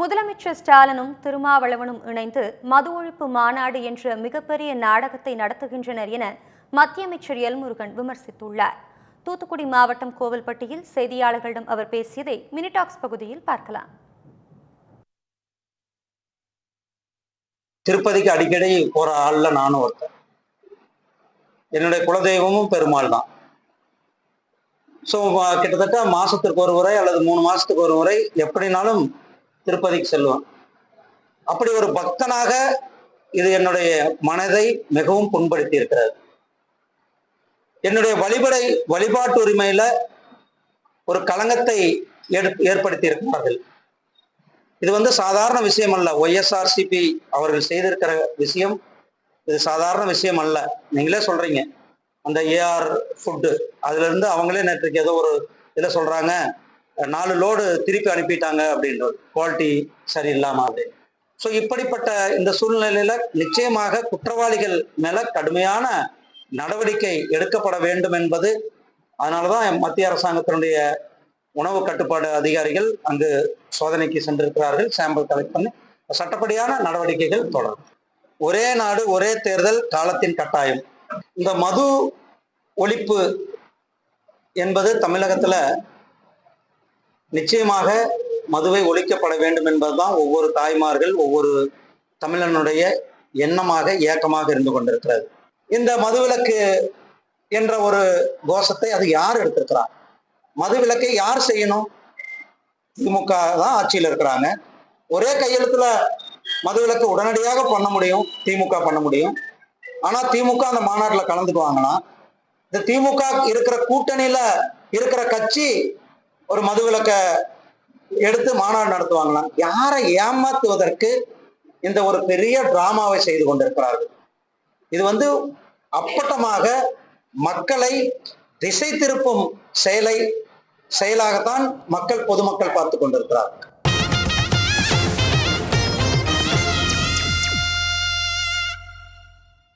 முதலமைச்சர் ஸ்டாலினும் திருமாவளவனும் இணைந்து மது ஒழிப்பு மாநாடு என்ற மிகப்பெரிய நாடகத்தை நடத்துகின்றனர் என மத்திய அமைச்சர் எல்முருகன் விமர்சித்துள்ளார். தூத்துக்குடி மாவட்டம் கோவில்பட்டியில் செய்தியாளர்களிடம் அவர் பேசியதை மினிடாக்ஸ் பகுதியில் பார்க்கலாம். திருப்பதிக்கு அடிக்கடி போற ஆள்ல நானும் ஒருத்தன். என்னுடைய குலதெய்வமும் பெருமாள் தான். ஸோ கிட்டத்தட்ட மாசத்திற்கு ஒரு முறை அல்லது மூணு மாசத்துக்கு ஒரு முறை எப்படினாலும் திருப்பதிக்கு செல்வேன் அப்படி ஒரு பக்தனாக இது என்னுடைய மனதை மிகவும் புண்படுத்தி இருக்கிறது என்னுடைய வழிபடை வழிபாட்டு உரிமையில ஒரு களங்கத்தை ஏற்- ஏற்படுத்தி இருக்கிறார்கள் இது வந்து சாதாரண விஷயம் அல்ல. ஒய்எஸ்ஆர்சிபி அவர்கள் செய்திருக்கிற விஷயம். இது சாதாரண விஷயம் அல்ல. நீங்களே சொல்றீங்க. அந்த ஏஆர் ஃபுட்டு. அதுல இருந்து அவங்களே நேற்றுக்கு ஏதோ ஒரு இதில் சொல்றாங்க. நாலு லோடு திருப்பி அனுப்பிட்டாங்க அப்படின்றது குவாலிட்டி சரியில்லாம அப்படின்னு ஸோ இப்படிப்பட்ட இந்த சூழ்நிலையில நிச்சயமாக குற்றவாளிகள் மேல கடுமையான நடவடிக்கை எடுக்கப்பட வேண்டும் என்பது அதனாலதான் மத்திய அரசாங்கத்தினுடைய உணவு கட்டுப்பாடு அதிகாரிகள் அங்கு சோதனைக்கு சென்றிருக்கிறார்கள். சாம்பிள் கலெக்ட் பண்ணி சட்டப்படியான நடவடிக்கைகள் தொடரும். ஒரே நாடு ஒரே தேர்தல் காலத்தின் கட்டாயம். இந்த மது ஒழிப்பு என்பது தமிழகத்துல நிச்சயமாக மதுவை ஒழிக்கப்பட வேண்டும் என்பதுதான் ஒவ்வொரு தாய்மார்கள் ஒவ்வொரு தமிழனுடைய எண்ணமாக இயக்கமாக இருந்து கொண்டிருக்கிறது. இந்த மதுவிலக்கு என்ற ஒரு கோஷத்தை அது யார் எடுத்திருக்கிறார்? மதுவிலக்கை யார் செய்யணும்? திமுக தான் ஆட்சியில் இருக்கிறாங்க. ஒரே கையெழுத்துல மதுவிலக்கு உடனடியாக பண்ண முடியும் திமுக பண்ண முடியும். ஆனா திமுக அந்த மாநாட்டில் கலந்துக்குவாங்கன்னா இந்த திமுக இருக்கிற கூட்டணியில இருக்கிற கட்சி ஒரு மது விளக்க எடுத்து மாநாடு நடத்துவாங்களாம் யாரை ஏமாத்துவதற்கு இந்த ஒரு பெரிய டிராமாவை செய்து கொண்டிருக்கிறார்கள்? இது வந்து அப்பட்டமாக மக்களை திசை திருப்பும் செயலை செயலாகத்தான் மக்கள் பொதுமக்கள் பார்த்து கொண்டிருக்கிறார்கள்.